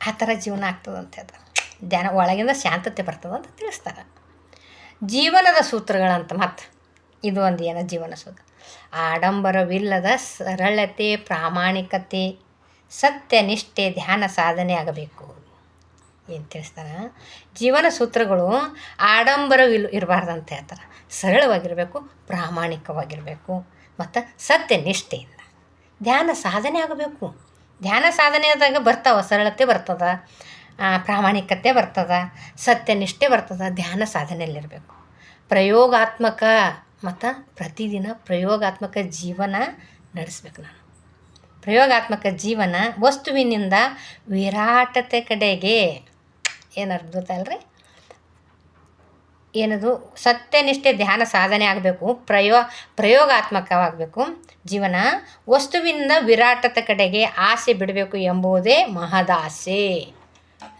ಆ ಥರ ಜೀವನ ಆಗ್ತದಂತೆ ಅದು. ಧ್ಯಾನ ಒಳಗಿಂದ ಶಾಂತತೆ ಬರ್ತದೆ ಅಂತ ತಿಳಿಸ್ತಾರೆ. ಜೀವನದ ಸೂತ್ರಗಳಂತ ಮತ್ತು ಇದು ಒಂದು ಏನೋ ಜೀವನ ಸೂತ್ರ. ಆಡಂಬರವಿಲ್ಲದ ಸರಳತೆ, ಪ್ರಾಮಾಣಿಕತೆ ಸತ್ಯನಿಷ್ಠೆ ಧ್ಯಾನ ಸಾಧನೆ ಆಗಬೇಕು. ಏನು ತಿಳಿಸ್ತಾರೆ? ಜೀವನ ಸೂತ್ರಗಳು ಆಡಂಬರವಿಲ್ ಇರಬಾರ್ದು ಅಂತ ಹೇಳ್ತಾರೆ. ಸರಳವಾಗಿರಬೇಕು, ಪ್ರಾಮಾಣಿಕವಾಗಿರಬೇಕು, ಮತ್ತು ಸತ್ಯನಿಷ್ಠೆಯಿಂದ ಧ್ಯಾನ ಸಾಧನೆ ಆಗಬೇಕು. ಧ್ಯಾನ ಸಾಧನೆಯಾದಾಗ ಬರ್ತಾವ, ಸರಳತೆ ಬರ್ತದ. ಪ್ರಾಮಾಣಿಕತೆ ಬರ್ತದ, ಸತ್ಯನಿಷ್ಠೆ ಬರ್ತದ, ಧ್ಯಾನ ಸಾಧನೆಯಲ್ಲಿರಬೇಕು. ಪ್ರಯೋಗಾತ್ಮಕ ಮತ್ತು ಪ್ರತಿದಿನ ಪ್ರಯೋಗಾತ್ಮಕ ಜೀವನ ನಡೆಸ್ಬೇಕು ನಾನು. ಪ್ರಯೋಗಾತ್ಮಕ ಜೀವನ ವಸ್ತುವಿನಿಂದ ವಿರಾಟತೆ ಕಡೆಗೆ ಏನು ಅದ್ಭುತ ಅಲ್ರಿ? ಏನದು? ಸತ್ಯನಿಷ್ಠೆ ಧ್ಯಾನ ಸಾಧನೆ ಆಗಬೇಕು, ಪ್ರಯೋ, ಪ್ರಯೋಗಾತ್ಮಕವಾಗಬೇಕು, ಜೀವನ ವಸ್ತುವಿನಿಂದ ವಿರಾಟತೆ ಕಡೆಗೆ ಆಸೆ ಬಿಡಬೇಕು ಎಂಬುದೇ ಮಹದಾಸೆ.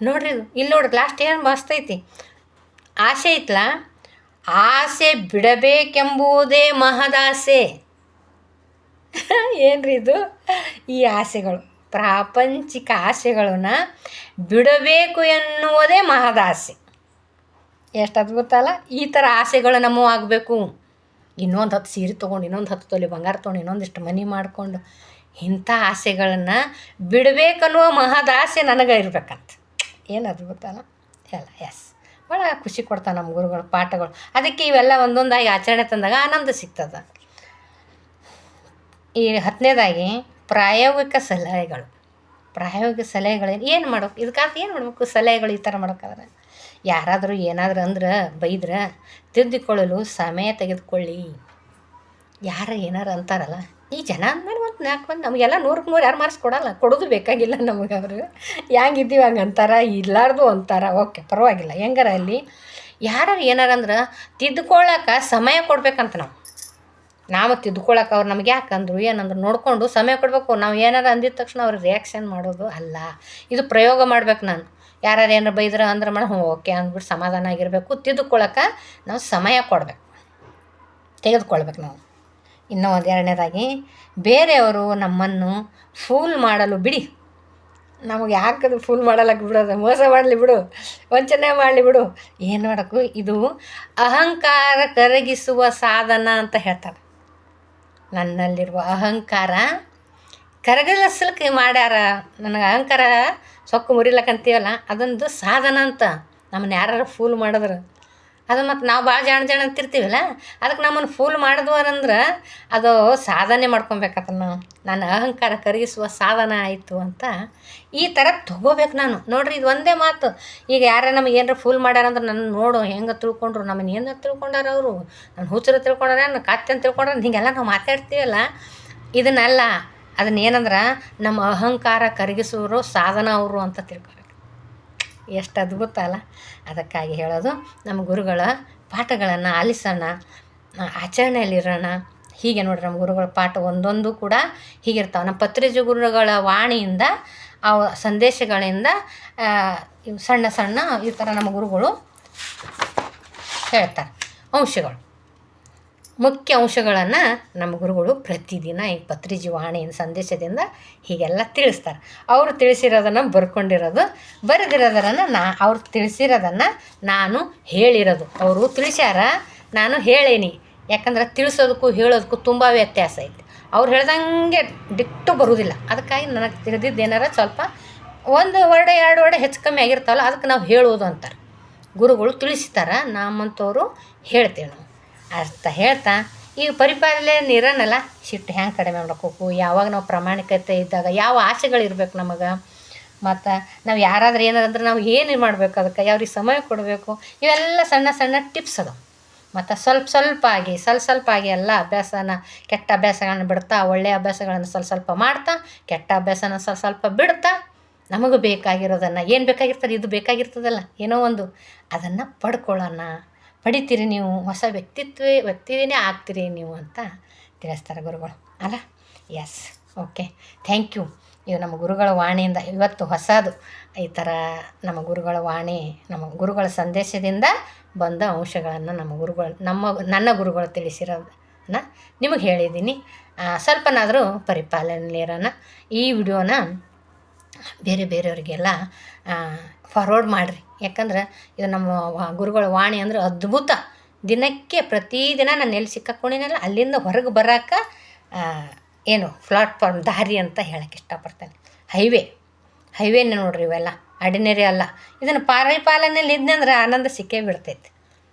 ನೋಡ್ರಿ ಇಲ್ಲಿ ನೋಡ್ರಿ ಲಾಸ್ಟ್ ಏನು ಮಸ್ತ್ ಐತಿ? ಆಸೆ ಐತ್ಲ? ಆಸೆ ಬಿಡಬೇಕೆಂಬುದೇ ಮಹದಾಸೆ. ಏನ್ರಿ ಇದು? ಈ ಆಸೆಗಳು, ಪ್ರಾಪಂಚಿಕ ಆಸೆಗಳನ್ನ ಬಿಡಬೇಕು ಎನ್ನುವುದೇ ಮಹದಾಸೆ. ಎಷ್ಟು ಗೊತ್ತಲ್ಲ? ಈ ಥರ ಆಸೆಗಳು ನಮಗೂ ಆಗಬೇಕು. ಇನ್ನೊಂದು ಹತ್ತು ಸೀರೆ ತೊಗೊಂಡು, ಇನ್ನೊಂದು ಹತ್ತು ತೊಲೆ ಬಂಗಾರ ತೊಗೊಂಡು ಇನ್ನೊಂದಿಷ್ಟು ಮನಿ ಮಾಡಿಕೊಂಡು ಇಂಥ ಆಸೆಗಳನ್ನು ಬಿಡಬೇಕನ್ನುವ ಮಹದಾಸೆ ನನಗೆ ಇರ್ಬೇಕಂತ. ಏನು ಗೊತ್ತಲ್ಲ? ಎಲ್ಲ ಎಸ್ ಭಾಳ ಖುಷಿ ಕೊಡ್ತಾವೆ ನಮ್ಮ ಗುರುಗಳು, ಪಾಠಗಳು. ಅದಕ್ಕೆ ಇವೆಲ್ಲ ಒಂದೊಂದಾಗಿ ಆಚರಣೆ ತಂದಾಗ ಆನಂದ ಸಿಗ್ತದೆ. ಈ ಹತ್ತನೇದಾಗಿ ಪ್ರಾಯೋಗಿಕ ಸಲಹೆಗಳು. ಪ್ರಾಯೋಗಿಕ ಸಲಹೆಗಳು ಏನು ಮಾಡ್ಬೇಕು? ಇದಕ್ಕಾಗಿ ಏನು ಮಾಡಬೇಕು? ಸಲಹೆಗಳು ಈ ಥರ ಮಾಡೋಕ್ಕಾದ್ರೆ ಯಾರಾದರೂ ಏನಾದರೂ ಅಂದ್ರೆ ಬೈದ್ರೆ ತಿದ್ದಿಕೊಳ್ಳಲು ಸಮಯ ತೆಗೆದುಕೊಳ್ಳಿ. ಯಾರು ಏನಾರು ಅಂತಾರಲ್ಲ ಈ ಜನ ಅಂದಮೇಲೆ ಒಂದು ನಾಲ್ಕು ಮಂದಿ ನಮಗೆಲ್ಲ ನೂರಕ್ಕೆ ನೂರು ಯಾರು ಮಾರ್ಕ್ಸ್ ಕೊಡಲ್ಲ. ಕೊಡೋದು ಬೇಕಾಗಿಲ್ಲ ನಮಗೆ ಅವರು. ಹೆಂಗಿದ್ದೀವಿ ಹಂಗೆ ಅಂತಾರ? ಇಲ್ಲಾರ್ದು ಅಂತಾರ. ಓಕೆ, ಪರವಾಗಿಲ್ಲ. ಹೆಂಗಾರ ಅಲ್ಲಿ? ಯಾರು ಏನಾರಂದ್ರೆ ತಿದ್ದುಕೊಳ್ಳೋಕೆ ಸಮಯ ಕೊಡ್ಬೇಕಂತ ನಾವು. ನಾವು ತಿದ್ದುಕೊಳ್ಳೋಕೆ ಅವ್ರು ನಮ್ಗೆ ಯಾಕೆ ಅಂದರು ಏನಂದ್ರು ನೋಡಿಕೊಂಡು ಸಮಯ ಕೊಡಬೇಕು. ನಾವು ಏನಾರು ಅಂದಿದ ತಕ್ಷಣ ಅವ್ರಿಗೆ ರಿಯಾಕ್ಷನ್ ಮಾಡೋದು ಅಲ್ಲ. ಇದು ಪ್ರಯೋಗ ಮಾಡ್ಬೇಕು ನಾನು. ಯಾರು ಏನಾರು ಬೈದ್ರೆ ಅಂದ್ರೆ ಮೇಡಮ್ ಓಕೆ ಅಂದ್ಬಿಟ್ಟು ಸಮಾಧಾನ ಆಗಿರಬೇಕು. ತಿದ್ದುಕೊಳ್ಳೋಕೆ ನಾವು ಸಮಯ ಕೊಡ್ಬೇಕು. ತೆಗೆದುಕೊಳ್ಬೇಕು ನಾವು. ಇನ್ನೂ ಒಂದೆರಡನೇದಾಗಿ ಬೇರೆಯವರು ನಮ್ಮನ್ನು ಫೂಲ್ ಮಾಡಲು ಬಿಡಿ. ನಮಗೆ ಯಾಕದು ಫೂಲ್ ಮಾಡಲಕ್ಕೆ ಬಿಡೋದು, ಮೋಸ ಮಾಡಲಿ ಬಿಡು, ವಂಚನೆ ಮಾಡಲಿ ಬಿಡು. ಏನು ಮಾಡೋಕ್ಕೂ ಇದು ಅಹಂಕಾರ ಕರಗಿಸುವ ಸಾಧನ ಅಂತ ಹೇಳ್ತಾರೆ. ನನ್ನಲ್ಲಿರುವ ಅಹಂಕಾರ ಕರಗಿಸಲಿಕ್ಕೆ ಮಾಡ್ಯಾರ. ನನಗೆ ಅಹಂಕಾರ ಸೊಕ್ಕು ಮುರಿಲಕ್ಕಂತೀವಲ್ಲ ಅದೊಂದು ಸಾಧನ ಅಂತ. ನಮ್ಮನ್ನ ಯಾರು ಫೂಲ್ ಮಾಡಿದ್ರು. ಅದು ಮತ್ತು ನಾವು ಭಾಳ ಜಾಣ ಜಾಣ ಅಂತಿರ್ತೀವಲ್ಲ ಅದಕ್ಕೆ ನಮ್ಮನ್ನು ಫೂಲ್ ಮಾಡಿದ್ವಾರಂದ್ರೆ ಅದು ಸಾಧನೆ ಮಾಡ್ಕೊಬೇಕತ್ತ ನಾವು. ನನ್ನ ಅಹಂಕಾರ ಕರಗಿಸುವ ಸಾಧನ ಆಯಿತು ಅಂತ ಈ ಥರ ತೊಗೋಬೇಕು ನಾನು. ನೋಡ್ರಿ ಇದು ಒಂದೇ ಮಾತು. ಈಗ ಯಾರ ನಮಗೆ ಏನಾರ ಫೂಲ್ ಮಾಡ್ಯಾರಂದ್ರೆ ನನ್ನ ನೋಡು ಹೆಂಗೆ ತಿಳ್ಕೊಂಡ್ರು ನಮ್ಮನ್ನು ಏನು ತಿಳ್ಕೊಂಡಾರ ಅವರು? ನನ್ನ ಹುಚ್ಚರು ತಿಳ್ಕೊಂಡಾರ ನನ್ನ ಕತ್ತೆ ಅಂತ ತಿಳ್ಕೊಂಡ್ರೆ, ಹೀಗೆಲ್ಲ ನಾವು ಮಾತಾಡ್ತೀವಲ್ಲ. ಇದನ್ನಲ್ಲ ಅದನ್ನ ಏನಂದ್ರೆ ನಮ್ಮ ಅಹಂಕಾರ ಕರಗಿಸುವರು ಸಾಧನ ಅವರು ಅಂತ ತಿಳ್ಕೊಬೇಕು. ಎಷ್ಟು ಅದ್ಭುತ ಅಲ್ಲ? ಅದಕ್ಕಾಗಿ ಹೇಳೋದು ನಮ್ಮ ಗುರುಗಳ ಪಾಠಗಳನ್ನು ಆಲಿಸೋಣ ಆಚರಣೆಯಲ್ಲಿರೋಣ. ಹೀಗೆ ನೋಡ್ರಿ ನಮ್ಮ ಗುರುಗಳ ಪಾಠ ಒಂದೊಂದು ಕೂಡ ಹೀಗಿರ್ತಾವೆ. ನಮ್ಮ ಪತ್ರಿಜ ಗುರುಗಳ ವಾಣಿಯಿಂದ ಸಂದೇಶಗಳಿಂದ ಆ, ಇವು ಸಣ್ಣ ಸಣ್ಣ ಈ ಥರ ನಮ್ಮ ಗುರುಗಳು ಹೇಳ್ತಾರೆ. ಅಂಶಗಳು ಮುಖ್ಯ ಅಂಶಗಳನ್ನು ನಮ್ಮ ಗುರುಗಳು ಪ್ರತಿದಿನ ಈ ಪತ್ರಿಜಿ ವಾಣಿಯ ಸಂದೇಶದಿಂದ ಹೀಗೆಲ್ಲ ತಿಳಿಸ್ತಾರೆ. ಅವರು ತಿಳಿಸಿರೋದನ್ನು ಬರ್ಕೊಂಡಿರೋದು ಬರೆದಿರೋದನ್ನು ನಾ, ಅವ್ರು ತಿಳಿಸಿರೋದನ್ನು ನಾನು ಹೇಳಿರೋದು. ಅವರು ತಿಳಿಸ್ಯಾರ, ನಾನು ಹೇಳೇನಿ. ಯಾಕಂದ್ರೆ ತಿಳಿಸೋದಕ್ಕೂ ಹೇಳೋದಕ್ಕೂ ತುಂಬ ವ್ಯತ್ಯಾಸ ಐತೆ. ಅವ್ರು ಹೇಳ್ದಂಗೆ ಡಿಟ್ಟು ಬರುವುದಿಲ್ಲ ಅದಕ್ಕಾಗಿ ನನಗೆ ತಿಳಿದಿದ್ದು ಏನಾರ ಸ್ವಲ್ಪ ಒಂದು ವರ್ಡೆ, ಎರಡು ವರ್ಡೆ ಹೆಚ್ಚು ಕಮ್ಮಿ ಆಗಿರ್ತಾವಲ್ಲ, ಅದಕ್ಕೆ ನಾವು ಹೇಳೋದು ಅಂತಾರೆ. ಗುರುಗಳು ತಿಳಿಸ್ತಾರೆ ನಮ್ಮಂಥವ್ರು ಹೇಳ್ತೇವೆ ನಾವು. ಅರ್ಥ ಹೇಳ್ತಾ, ಈಗ ಪರಿಪಾಲನೆ ಇರೋನಲ್ಲ ಶಿಟ್ಟು ಹೆಂಗೆ ಕಡಿಮೆ ಮಾಡ್ಕೋಬೇಕು? ಯಾವಾಗ ನಾವು ಪ್ರಾಮಾಣಿಕತೆ ಇದ್ದಾಗ ಯಾವ ಆಸೆಗಳಿರ್ಬೇಕು ನಮಗೆ? ಮತ್ತು ನಾವು ಯಾರಾದರೂ ಏನಾರು ಅಂದ್ರೆ ನಾವು ಏನು ಮಾಡಬೇಕು ಅದಕ್ಕೆ? ಯಾವ್ರಿಗೆ ಸಮಯ ಕೊಡಬೇಕು? ಇವೆಲ್ಲ ಸಣ್ಣ ಸಣ್ಣ ಟಿಪ್ಸ್ ಅದಾವೆ. ಮತ್ತು ಸ್ವಲ್ಪ ಸ್ವಲ್ಪ ಆಗಿ, ಸ್ವಲ್ಪ ಸ್ವಲ್ಪ ಆಗಿ ಎಲ್ಲ ಅಭ್ಯಾಸನ, ಕೆಟ್ಟ ಅಭ್ಯಾಸಗಳನ್ನ ಬಿಡ್ತಾ ಒಳ್ಳೆಯ ಅಭ್ಯಾಸಗಳನ್ನು ಸ್ವಲ್ಪ ಸ್ವಲ್ಪ ಮಾಡ್ತಾ, ಕೆಟ್ಟ ಅಭ್ಯಾಸನ ಸ್ವಲ್ಪ ಸ್ವಲ್ಪ ಬಿಡ್ತಾ, ನಮಗೂ ಬೇಕಾಗಿರೋದನ್ನು, ಏನು ಬೇಕಾಗಿರ್ತದೆ, ಇದು ಬೇಕಾಗಿರ್ತದಲ್ಲ, ಏನೋ ಒಂದು ಅದನ್ನು ಪಡ್ಕೊಳ್ಳೋಣ. ಪಡಿತೀರಿ ನೀವು, ಹೊಸ ವ್ಯಕ್ತಿತ್ವ ವ್ಯಕ್ತಿನೇ ಆಗ್ತೀರಿ ನೀವು ಅಂತ ತಿಳಿಸ್ತಾರೆ ಗುರುಗಳು, ಅಲ್ಲ? ಎಸ್ ಓಕೆ ಥ್ಯಾಂಕ್ ಯು ಇದು ನಮ್ಮ ಗುರುಗಳ ವಾಣಿಯಿಂದ, ಇವತ್ತು ಹೊಸದು. ಈ ಥರ ನಮ್ಮ ಗುರುಗಳ ವಾಣಿ, ನಮ್ಮ ಗುರುಗಳ ಸಂದೇಶದಿಂದ ಬಂದ ಅಂಶಗಳನ್ನು ನಮ್ಮ ಗುರುಗಳು, ನಮ್ಮ, ನನ್ನ ಗುರುಗಳು ತಿಳಿಸಿರೋದನ್ನ ನಿಮಗೆ ಹೇಳಿದ್ದೀನಿ. ಸ್ವಲ್ಪನಾದರೂ ಸ್ವಲ್ಪನಾದರೂ ಪರಿಪಾಲನೆಯಲ್ಲಿರೋಣ ಈ ವಿಡಿಯೋನ ಬೇರೆ ಬೇರೆಯವರಿಗೆಲ್ಲ ಫಾರ್ವರ್ಡ್ ಮಾಡಿರಿ. ಯಾಕಂದ್ರೆ ಇದು ನಮ್ಮ ಗುರುಗಳ ವಾಣಿ ಅಂದ್ರೆ ಅದ್ಭುತ. ದಿನಕ್ಕೆ ಪ್ರತಿದಿನ ನಾನು ಎಲ್ಲಿ ಸಿಕ್ಕಾಕೊಂಡಿನಲ್ಲ, ಅಲ್ಲಿಂದ ಹೊರಗೆ ಬರೋಕೆ ಏನು ಪ್ಲಾಟ್ಫಾರ್ಮ್ ದಾರಿ ಅಂತ ಹೇಳಕ್ಕೆ ಇಷ್ಟಪಡ್ತೇನೆ. ಹೈವೇ ಹೈವೇನೇ ನೋಡ್ರಿ ಇವೆಲ್ಲ ಅಡಿನರಿ ಅಲ್ಲ. ಇದನ್ನು ಪರಿಪಾಲನೆಯಲ್ಲಿ ಇದ್ನಂದ್ರೆ ಆನಂದ ಸಿಕ್ಕೇ ಬಿಡ್ತೈತಿ.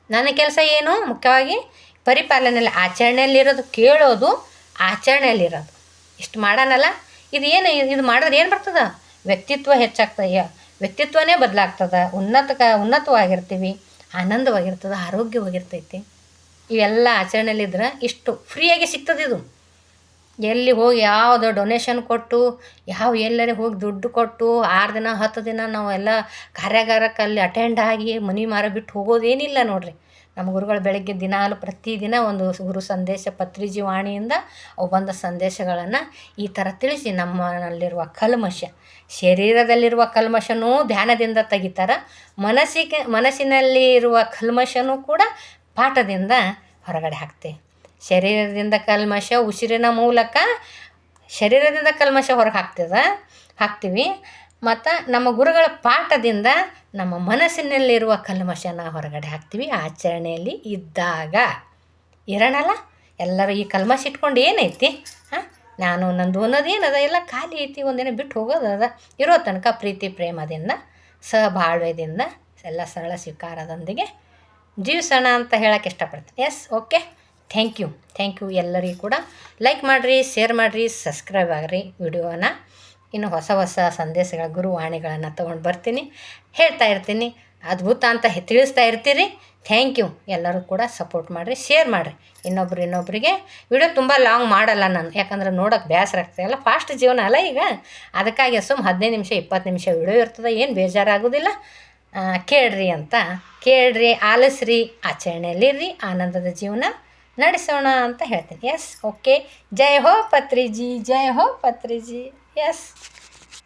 ನನ್ನ ಕೆಲಸ ಏನು? ಮುಖ್ಯವಾಗಿ ಪರಿಪಾಲನೆಯಲ್ಲಿ ಆಚರಣೆಯಲ್ಲಿರೋದು ಕೇಳೋದು, ಆಚರಣೆಯಲ್ಲಿರೋದು. ಇಷ್ಟು ಮಾಡೋಣಲ್ಲ ಇದು ಏನು, ಇದು ಮಾಡಿದ್ರೆ ಏನು ಬರ್ತದೆ? ವ್ಯಕ್ತಿತ್ವ ಹೆಚ್ಚಾಗ್ತದೆ. ವ್ಯಕ್ತಿತ್ವನೇ ಬದಲಾಗ್ತದೆ ಉನ್ನತ ಉನ್ನತವಾಗಿರ್ತೀವಿ, ಆನಂದವಾಗಿರ್ತದೆ, ಆರೋಗ್ಯವಾಗಿರ್ತೈತಿ. ಇವೆಲ್ಲ ಆಚರಣೆಯಲ್ಲಿದ್ರೆ ಇಷ್ಟು ಫ್ರೀಯಾಗಿ ಸಿಗ್ತದೆ ಇದು. ಎಲ್ಲಿ ಹೋಗಿ ಯಾವುದೋ ಡೊನೇಷನ್ ಕೊಟ್ಟು, ಯಾವ ಎಲ್ಲರೇ ಹೋಗಿ ದುಡ್ಡು ಕೊಟ್ಟು, ಆರು ದಿನ, ಹತ್ತು ದಿನ ನಾವು ಎಲ್ಲ ಕಾರ್ಯಾಗಾರಕ್ಕೆ ಅಲ್ಲಿ ಅಟೆಂಡ್ ಆಗಿ ಮನೆ ಮಾರ ಬಿಟ್ಟು ಹೋಗೋದೇನಿಲ್ಲ ನೋಡ್ರಿ. ನಮ್ಮ ಗುರುಗಳು ಬೆಳಗ್ಗೆ ದಿನಾಲು ಪ್ರತಿದಿನ ಒಂದು ಗುರು ಸಂದೇಶ, ಪತ್ರಿಜಿ ವಾಣಿಯಿಂದ ಅವು ಬಂದ ಸಂದೇಶಗಳನ್ನು ಈ ಥರ ತಿಳಿಸಿ ನಮ್ಮಲ್ಲಿರುವ ಕಲ್ಮಶ, ಶರೀರದಲ್ಲಿರುವ ಕಲ್ಮಶನೂ ಧ್ಯಾನದಿಂದ ತೆಗಿತಾರೆ. ಮನಸ್ಸಿಗೆ, ಮನಸ್ಸಿನಲ್ಲಿ ಇರುವ ಕಲ್ಮಶನೂ ಕೂಡ ಪಾಠದಿಂದ ಹೊರಗಡೆ ಹಾಕ್ತೇವೆ ಶರೀರದಿಂದ ಕಲ್ಮಶ ಉಸಿರಿನ ಮೂಲಕ ಶರೀರದಿಂದ ಕಲ್ಮಶ ಹೊರಗೆ ಹಾಕ್ತದ, ಹಾಕ್ತೀವಿ. ಮತ್ತು ನಮ್ಮ ಗುರುಗಳ ಪಾಠದಿಂದ ನಮ್ಮ ಮನಸ್ಸಿನಲ್ಲಿರುವ ಕಲ್ಮಶನ ಹೊರಗಡೆ ಹಾಕ್ತೀವಿ. ಆಚರಣೆಯಲ್ಲಿ ಇದ್ದಾಗ ಇರೋಣಲ್ಲ ಎಲ್ಲರೂ ಈ ಕಲ್ಮಶ ಇಟ್ಕೊಂಡು ಏನೈತಿ? ಹಾಂ? ನಾನು ನಂದು ಅನ್ನೋದು ಏನದ? ಎಲ್ಲ ಖಾಲಿ ಐತಿ, ಒಂದಿನ ಬಿಟ್ಟು ಹೋಗೋದದ? ಇರೋ ತನಕ ಪ್ರೀತಿ, ಪ್ರೇಮದಿಂದ ಸಹಬಾಳ್ವೆದಿಂದ ಎಲ್ಲ ಸರಳ ಸ್ವೀಕಾರದೊಂದಿಗೆ ಜೀವಿಸೋಣ ಅಂತ ಹೇಳಕ್ಕೆ ಇಷ್ಟಪಡ್ತೀನಿ. Yes okay thank you thank you ಎಲ್ಲರಿಗೂ ಕೂಡ. ಲೈಕ್ ಮಾಡಿರಿ ಶೇರ್ ಮಾಡಿರಿ ಸಬ್ಸ್ಕ್ರೈಬ್ ಆಗಿರಿ ವಿಡಿಯೋನ. ಇನ್ನು ಹೊಸ ಹೊಸ ಸಂದೇಶಗಳ, ಗುರುವಾಣಿಗಳನ್ನು ತೊಗೊಂಡು ಬರ್ತೀನಿ. ಹೇಳ್ತಾ ಇರ್ತೀನಿ. ಅದ್ಭುತ ಅಂತ ತಿಳಿಸ್ತಾ ಇರ್ತೀರಿ. ಥ್ಯಾಂಕ್ ಯು ಎಲ್ಲರೂ ಕೂಡ ಸಪೋರ್ಟ್ ಮಾಡಿರಿ ಶೇರ್ ಮಾಡಿರಿ. ಇನ್ನೊಬ್ರು ಇನ್ನೊಬ್ಬರಿಗೆ ವಿಡಿಯೋ ತುಂಬ ಲಾಂಗ್ ಮಾಡಲ್ಲ ನಾನು. ಯಾಕಂದ್ರೆ ನೋಡೋಕೆ ಬೇಸರ ಎಲ್ಲ ಫಾಸ್ಟ್ ಜೀವನ ಅಲ್ಲ ಈಗ. ಅದಕ್ಕಾಗಿ ಸುಮ್ಮ ಹದಿನೈದು ನಿಮಿಷ, ಇಪ್ಪತ್ತು ನಿಮಿಷ ವಿಡಿಯೋ ಇರ್ತದೆ. ಏನು ಬೇಜಾರಾಗೋದಿಲ್ಲ. ಕೇಳ್ರಿ ಅಂತ. ಕೇಳ್ರಿ, ಆಲಿಸ್ರಿ, ಆಚರಣೆಯಲ್ಲಿರ್ರಿ. ಆನಂದದ ಜೀವನ ನಡೆಸೋಣ ಅಂತ ಹೇಳ್ತೀನಿ. ಎಸ್ ಓಕೆ ಜೈ ಹೋ ಪತ್ರಿಜಿ, ಜೈ ಹೋ ಪತ್ರಿಜಿ. ಎಸ್